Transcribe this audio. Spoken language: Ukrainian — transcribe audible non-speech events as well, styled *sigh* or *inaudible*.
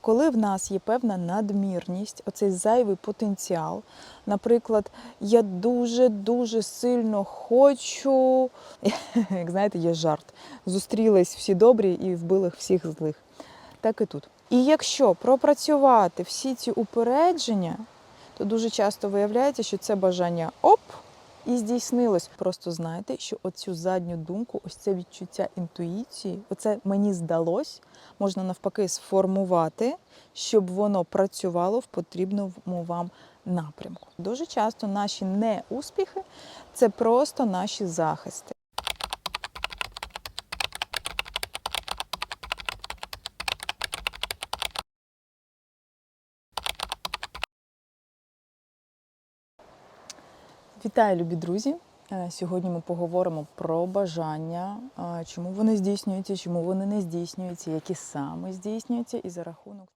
Коли в нас є певна надмірність, оцей зайвий потенціал, наприклад, я дуже-дуже сильно хочу, *laughs* як знаєте, є жарт, зустрілись всі добрі і вбили всіх злих. Так і тут. І якщо пропрацювати всі ці упередження, то дуже часто виявляється, що це бажання оп, і здійснилось. Просто знайте, що оцю задню думку, ось це відчуття інтуїції, оце мені здалось, можна навпаки сформувати, щоб воно працювало в потрібному вам напрямку. Дуже часто наші неуспіхи це просто наші захисти. Вітаю, любі друзі! Е, Сьогодні ми поговоримо про бажання, е, чому вони здійснюються, чому вони не здійснюються, які саме здійснюються, і за рахунок